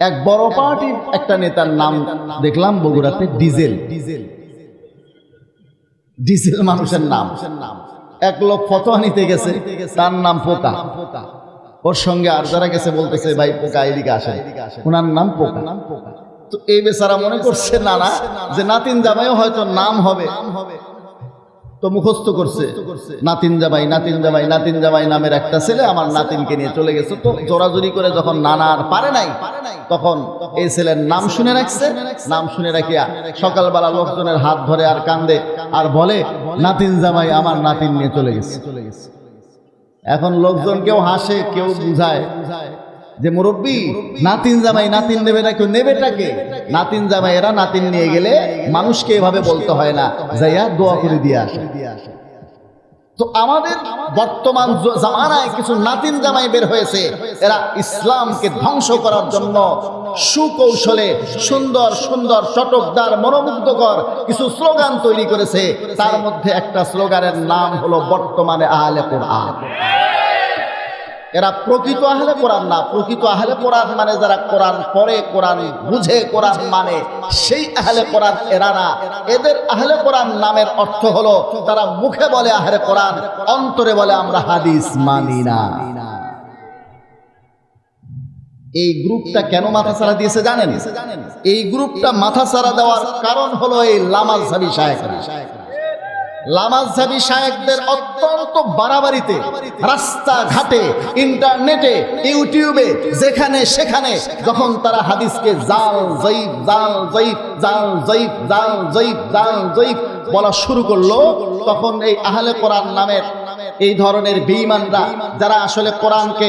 এক বড় পার্টির একটা নেতার নাম দেখলাম বগুড়াতে ডিজেল। ডিজেল ডিজেল মানুষের নাম। এক লোক ফতোয়া নিতে গেছে, তার নাম পোকা। ওর সঙ্গে আর যারা গেছে বলতেছে, ভাই, পোকা, এদিকে আসে ওনার নাম পোকা। তো এই বেচারা মনে করছে, না না, যে নাতিন জামাইও হয়তো নাম হবে। তো মুখস্থ করছে। নাতিন জামাই নাতিন জামাই নাতিন জামাই নামের একটা ছেলে আমার নাতিনকে নিয়ে চলে গেছে। তো জোরাজুরি করে যখন নানা আর পারে নাই তখন এই ছেলের নাম শুনে রাখছে। নাম শুনে রাখিয়া সকালবেলা লোকজনের হাত ধরে আর কান্দে আর বলে নাতিন জামাই আমার নাতিন নিয়ে চলে গেছে। এখন লোকজন কেউ হাসে কেউ বুঝায়। যে মুরব্বী, নাতিন জামাই নাতিন নেবে না, কেউ নেবেটাকে নাতিন জামাই এরা নাতিন নিয়ে গেলে মানুষকে এভাবে বলতে হয় না, যাইয়া দোয়া করে দিয়ে আসে। তো আমাদের বর্তমান জামানায় কিছু নাতিন জামাই বের হয়েছে, এরা ইসলামকে ধ্বংস করার জন্য সুকৌশলে সুন্দর সুন্দর, চটকদার, মনোমুগ্ধকর কিছু স্লোগান তৈরি করেছে। তার মধ্যে একটা স্লোগানের নাম হলো বর্তমানে আহলে কোরআন। এরা প্রকৃত আহলে কোরআন না, প্রকৃত আহলে কোরআন মানে যারা কোরআন পড়ে, কোরআন বুঝে, কোরআন মানে। সেই আহলে কোরআন এরা না। এদের আহলে কোরআন নামের অর্থ হলো, তারা মুখে বলে আহলে কোরআন, অন্তরে বলে আমরা হাদিস মানি না। এই গ্রুপটা কেন মাথা ছাড়া দিয়েছে জানেন? এই গ্রুপটা মাথা ছাড়া দেওয়ার কারণ হলো এই লামাজ সাবি সাহেব লামাজহাবি শায়েকদের অত্যন্ত বাড়াবাড়িতে, রাস্তাঘাটে, ইন্টারনেটে, ইউটিউবে, যেখানে সেখানে, যখন তারা হাদিসকে জাল, জয়ীফ জাল জয়ীফ জাল জয়ীফ জাল জয়ীফ জাল, জয়ীফ বলা শুরু করল, তখন এই আহলে কোরআন নামের এই ধরনের বেঈমানরা, যারা আসলে কোরআনকে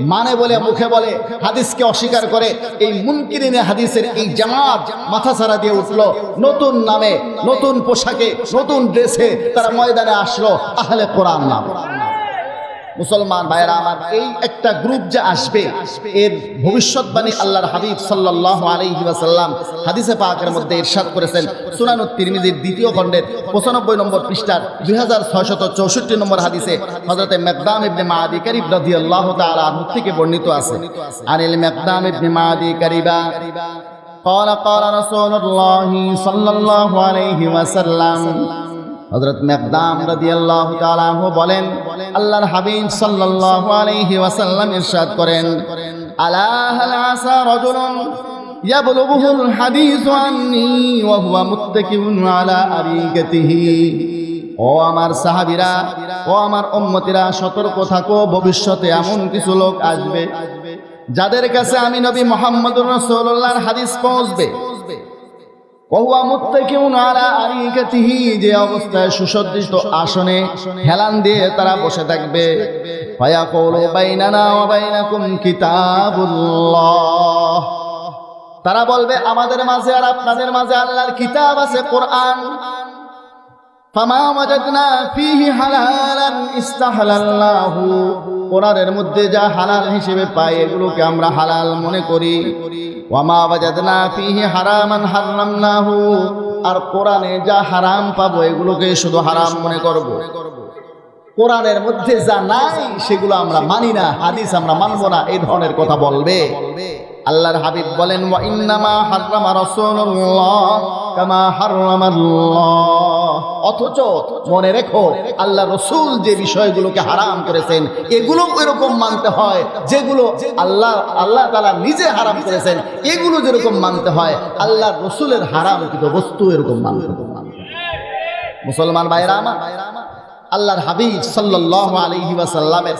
মানে বলে, মুখে বলে, হাদিসকে অস্বীকার করে এই মুনকিরিনে হাদিসের এই জামাত মাথা ছাড়া দিয়ে উঠল। নতুন নামে, নতুন পোশাকে, নতুন ড্রেসে তারা ময়দানে আসলো, আহলে কোরআন নাম। মুসলমান ভাইরা আমার এই একটা গ্রুপ যে আসবে এর ভবিষ্যৎবাণী আল্লাহর হাবিব সাল্লাল্লাহু আলাইহি ওয়াসাল্লাম হাদিসে পাকের মধ্যে ইরশাদ করেছেন সুনানুত তিরমিজির দ্বিতীয় খণ্ডের 95 নম্বর পৃষ্ঠার 2664 নম্বর হাদিসে হযরতে মেকদাম ইবনে মাদি কারিব রাদিয়াল্লাহু তাআলা আনহু থেকে বর্ণিত আছে আনিল মেকদাম ইবনে মাদি কারিবা قال قال رسول الله صلى الله عليه وسلم হযরত মেকদাম রাদিয়াল্লাহু তাআলা বলেন, আল্লাহর হাবিব সাল্লাল্লাহু আলাইহি ওয়াসাল্লাম ইরশাদ করেন, আলা হাল আসা রাজুলুন ইয়াবলুগুহুল হাদিসু আন্নী ওয়া হুয়া মুত্তাকিউন আলা আরিকাতিহি ও আমার সাহাবীরা, ও আমার উম্মতিরা, সতর্ক থাকো, ভবিষ্যতে এমন কিছু লোক আসবে, যাদের কাছে আমি নবী মোহাম্মদুর রাসূলুল্লাহর হাদিস পৌঁছবে। যে অবস্থায় সুসজ্জিত আসনে হেলান দিয়ে তারা বসে থাকবে। কিতাবুল্লাহ। তারা বলবে, আমাদের মাঝে আর আপনাদের মাঝে আল্লাহর কিতাব আছে, কোরআন। ফামা ওয়াজাদনা ফীহি হালালান ইস্তাহালাল্লাহু। কোরআনের মধ্যে যা হালাল হিসেবে পাই এগুলোকে আমরা হালাল মনে করি। ওয়ামা ওয়াজাদনা ফীহি হারামান আর কোরআনে যা হারাম পাবো, এগুলোকে শুধু হারাম মনে করব। কোরআনের মধ্যে যা নাই, সেগুলো আমরা মানি না, হাদিস আমরা মানবো না, এই ধরনের কথা বলবে। আল্লাহর হাবিব বলেন, ওয়া ইন্নামা হাররামা রাসূলুল্লাহ কামা হাররামাল্লাহ। অথচ মনে রেখো, আল্লাহ রসুল যে বিষয়গুলোকে হারাম করেছেন, এগুলো এরকম মানতে হয়, যেগুলো আল্লাহ আল্লাহ তালা নিজে হারাম করেছেন, এগুলো যেরকম মানতে হয়, আল্লাহ রসুলের হারাম কিন্তু বস্তু এরকম মানতে মুসলমান ভাইরা আমার, আল্লাহর হাবিব সাল্লাল্লাহু আলাইহি ওয়াসাল্লামের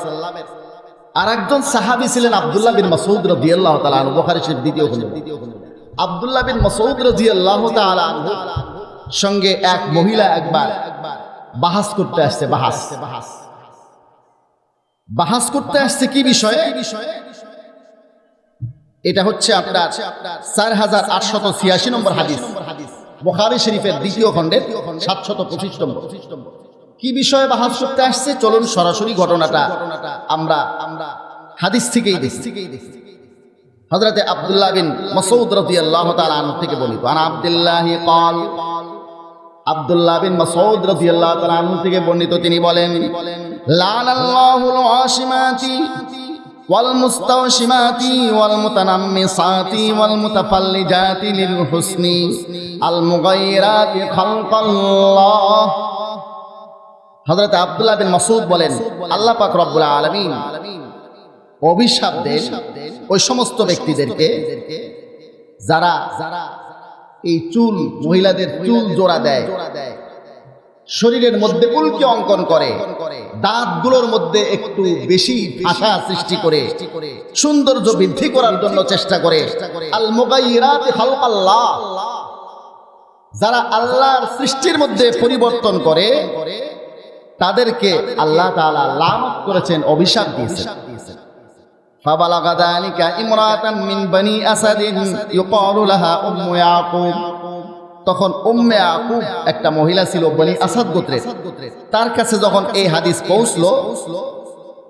আর একজন সাহাবী ছিলেন আব্দুল্লাহ বিন মাসউদ রাদিয়াল্লাহু তাআলা আনহু বুখারী শরীফ দ্বিতীয় আব্দুল্লাহ বিন মাসউদ রাদিয়াল্লাহু তাআলা আনহু সঙ্গে এক মহিলা একবার বাহাস করতে আসছে, বাহাস। বাহাস করতে আসছে কি বিষয়ে? এটা হচ্ছে আপনার চার হাজার আটশত ছিয়াশি নম্বর হাদিস। বোখারি শরীফের দ্বিতীয় খণ্ডের সাতশত পঁচিশ নম্বর। কি বিষয়ে বাহাস করতে আসছে? চলুন সরাসরি ঘটনাটা আমরা আমরা হাদিস থেকেই দেখি। হজরতে আব্দুল্লাহ বিন মসৌদ রতি আল্লাহ তাল থেকে বলি। আন আবদুল্লাহ আবদুল্লাহ বিন মাসউদ রাদিয়াল্লাহু তাআলা আনহু থেকে বর্ণিত তিনি বলেন, লানাল্লাহুল ওয়াসিমাতি ওয়াল মুস্তাওশিমাতি ওয়াল মুতানাম্মিসাতি ওয়াল মুতাফাল্লিজাতি লিল হুসনি আল মুগাইরাতি খালকাল্লাহ। হযরত আব্দুল্লাহ বিন মাসউদ বলেন, আল্লাহ পাক রব্বুল আলামিন অভিশাপ দেন ওই সমস্ত ব্যক্তিদেরকে যারা যারা এই চুল মহিলাদের চুল জোড়া দেয়। শরীরের মধ্যে উল্কে অঙ্কন করে। দাঁতগুলোর মধ্যে একটু বেশি ভাষা সৃষ্টি করে। সৌন্দর্য বৃদ্ধি করার জন্য চেষ্টা করে। আল মুগাইরাত খালকাল্লাহ। যারা আল্লাহর সৃষ্টির মধ্যে পরিবর্তন করে তাদেরকে আল্লাহ তাআলা লানত করেছেন অভিশাপ দিয়েছেন। فبلغ ذلك امرأة من بني أسد يقال لها أم يعقوب তখন উম্মে আকুব একটা মহিলা ছিল বনি আসাদ গোত্রের তার কাছে যখন এই হাদিস পৌঁছলো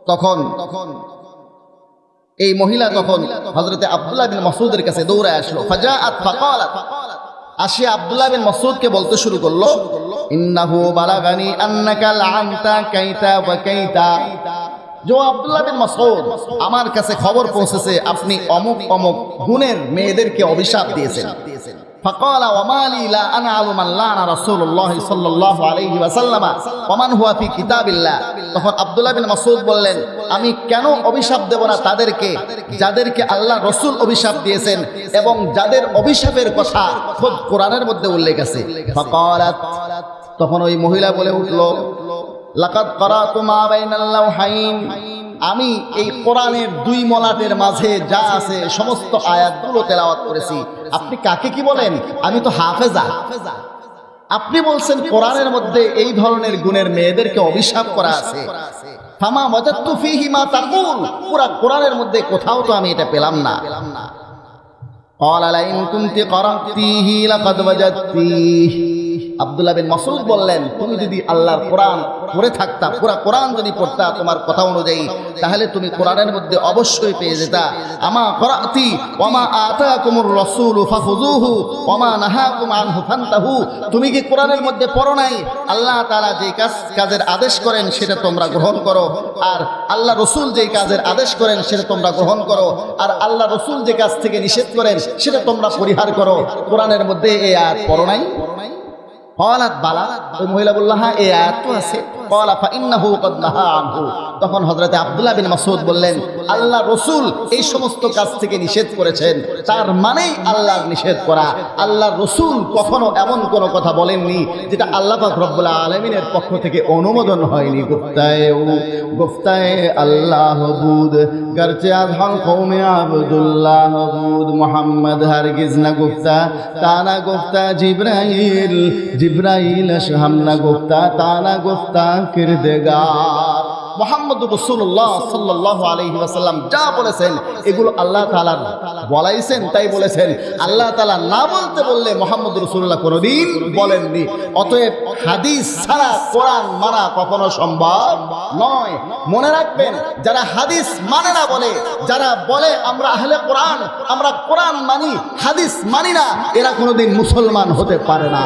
তখন তখন এই মহিলা তখন হজরতে আব্দুল্লাহ বিন মাসুদের কাছে দৌড়ে আসলো ফাজাআত ফাকালাত আসিয়া আব্দুল্লাহ বিন মাসুদকে বলতে শুরু করলো ইন্নাহু বালাগানি আন্নাকা লাআনতা কাইতা ওয়া কাইতা জো আব্দুল্লাহ বিন মাসউদ আমার কাছে খবর পৌঁছেছে আপনি অমুক অমুক গুণের মেয়েদেরকে অভিশাপ দিয়েছেন فقال وما لي لا انال من لعن رسول الله صلى الله عليه وسلم ومن هو في كتاب الله তখন আব্দুল্লাহ বিন মাসউদ বললেন আমি কেন অভিশাপ দেব না তাদেরকে যাদেরকে আল্লাহ রসুল অভিশাপ দিয়েছেন এবং যাদের অভিশাপের কথা খোদ কোরআনের মধ্যে উল্লেখ আছে فقالت তখন ওই মহিলা বলে উঠলো লাকাদ করাতু মা বাইনাল লাওহাইন আমি এই কোরআনের দুই মলাটের মাঝে যা আছে সমস্ত আয়াতগুলো তেলাওয়াত করেছি আপনি কাকে কি বলেন আমি তো হাফেজা আপনি বলছেন কোরআনের মধ্যে এই ধরনের গুণের মেয়েদেরকে অভিশাপ করা আছে ফামা মজাত্তু ফিহি মা তাকুল পুরা কোরআনের মধ্যে কোথাও তো আমি এটা পেলাম না قال لئن كنت قرأتيه لقد وجدتيه আব্দুল্লাহ বিন মাসুদ বললেন, তুমি যদি আল্লাহর কোরআন পড়ে থাকতা, পুরা কোরআন যদি পড়তা তোমার কথা অনুযায়ী, তাহলে তুমি কোরআনের মধ্যে অবশ্যই পেয়ে যেতা। আমা করাতি, ওমা আতাকুমুর রাসূলু ফাখুযুহু, ওমা নাহাকুম আনহু ফান্তাহু। তুমি কি কোরআনের মধ্যে পড়ো নাই? আল্লাহ তাআলা যে কাজ, কাজের আদেশ করেন, সেটা তোমরা গ্রহণ করো। আর আল্লাহ রসুল যে কাজের আদেশ করেন, সেটা তোমরা গ্রহণ করো। আর আল্লাহ রসুল যে কাজ থেকে নিষেধ করেন, সেটা তোমরা পরিহার করো। কোরআনের মধ্যে এ আর পড়ো নাই? কলাত বালা। ওই মহিলা বলল হ্যাঁ এই আয়াত তো আছে। তখন হযরতে আব্দুল্লাহ বিন মাসউদ বললেন, আল্লাহ রসুল এই সমস্ত কাজ থেকে নিষেধ করেছেন। তার মানেই আল্লাহর নিষেধ করা। আল্লাহ রসুল কখনো এমন কোনো কথা বলেননি, যেটা আল্লাহ পাক রব্বুল আলামিনের পক্ষ থেকে অনুমোদন হয়নি। গুপ্তায়ে ও আল্লাহ বুদ গরচে আজহাল কৌমে আবদুল্লাহ বুদ মোহাম্মদ হারগিজ না তানা গুপ্তা জিব্রাইল জিব্রাইল হামনা গুপ্তা তানা গুপ্তা কিরদেগার মোহাম্মদ রসুল্লাহ সাল্লাহ আলহি ওয়াসাল্লাম যা বলেছেন, এগুলো আল্লাহ তালা বলাইছেন, তাই বলেছেন। আল্লাহ তালা না বলতে বললে মোহাম্মদ রসুল্লাহ কোনোদিন বলেননি। অতএব হাদিস ছাড়া কোরআন মানা কখনো সম্ভব নয়। মনে রাখবেন, যারা হাদিস মানে না বলে, যারা বলে আমরা আহলে কোরআন, আমরা কোরআন মানি, হাদিস মানি না, এরা কোনোদিন মুসলমান হতে পারে না।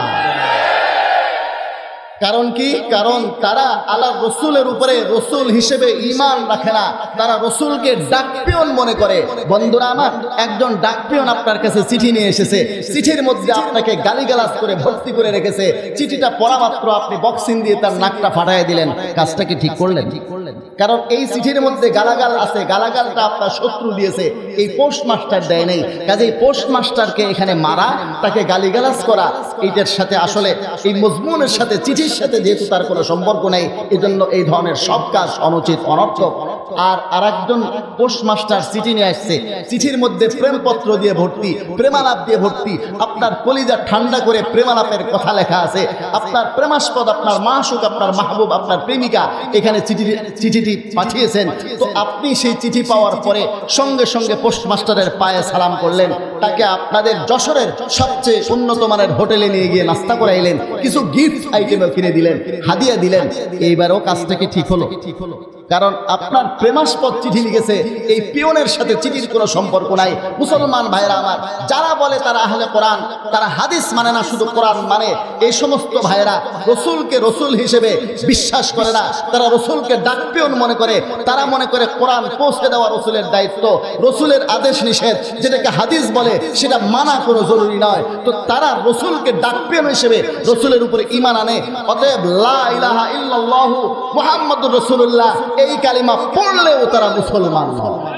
কারণ কি? কারণ তারা আল্লাহ রসুলের উপরে রসুল হিসেবে ইমান রাখে না। তারা রসুলকে ডাকপিয়ন মনে করে। বন্ধুরা আমার, একজন ডাকপিয়ন আপনার কাছে চিঠি নিয়ে এসেছে। চিঠির মধ্যে আপনাকে গালিগালাজ করে ভর্তি করে রেখেছে। চিঠিটা পড়া মাত্র আপনি বক্সিং দিয়ে তার নাকটা ফাটাই দিলেন। কাজটা কি ঠিক করলেন? কারণ এই চিঠির মধ্যে গালাগাল আছে। গালাগালটা আপনার শত্রু দিয়েছে। এই পোস্ট মাস্টার দেয় নেই। কাজে এই পোস্ট মাস্টারকে এখানে মারা, তাকে গালিগালাজ করা, এইটার সাথে আসলে এই মজমুনের সাথে চিঠির সাথে যেহেতু তার কোনো সম্পর্ক নেই এজন্য এই ধরনের সব কাজ অনুচিত অনর্থক আর আরেকজন পোস্ট মাস্টার চিঠি নিয়ে আসছে। চিঠির মধ্যে প্রেমপত্র দিয়ে ভর্তি, প্রেমালাপ দিয়ে ভর্তি। আপনার কলিজা ঠান্ডা করে প্রেমালাপের কথা লেখা আছে। আপনার প্রেমাস্পদ, আপনার মাসুক, আপনার মাহবুব, আপনার প্রেমিকা এখানে চিঠি, চিঠিটি পাঠিয়েছেন। তো আপনি সেই চিঠি পাওয়ার পরে সঙ্গে সঙ্গে পোস্ট মাস্টারের পায়ে সালাম করলেন। তাকে আপনাদের যশোরের সবচেয়ে উন্নত মানের হোটেলে নিয়ে গিয়ে নাস্তা করাইলেন। কিছু গিফট আইটেমও কিনে দিলেন, হাদিয়া দিলেন। এইবারও কাজটা কি ঠিক হলো? কারণ আপনার প্রেমাস্পদ চিঠি লিখেছে, এই পিয়নের সাথে চিঠির কোনো সম্পর্ক নাই। মুসলমান ভাইরা আমার, যারা বলে তারা আহলে কোরআন, তারা হাদিস মানে না, শুধু কোরআন মানে। এই সমস্ত ভাইরা রসুলকে রসুল হিসেবে বিশ্বাস করে না। তারা রসুলকে ডাক পিয়ন মনে করে। তারা মনে করে কোরআন পৌঁছে দেওয়া রসুলের দায়িত্ব। রসুলের আদেশ নিষেধ। যেটাকে হাদিস বলে, সেটা মানা কোনো জরুরি নয়। তো তারা রসুলকে ডাক পিয়ন হিসেবে রসুলের উপরে ইমান আনে। অতএব লা ইলাহা ইল্লাল্লাহু মুহাম্মাদুর রাসূলুল্লাহ। এই কালিমা পড়লেও তারা মুসলমান নয়।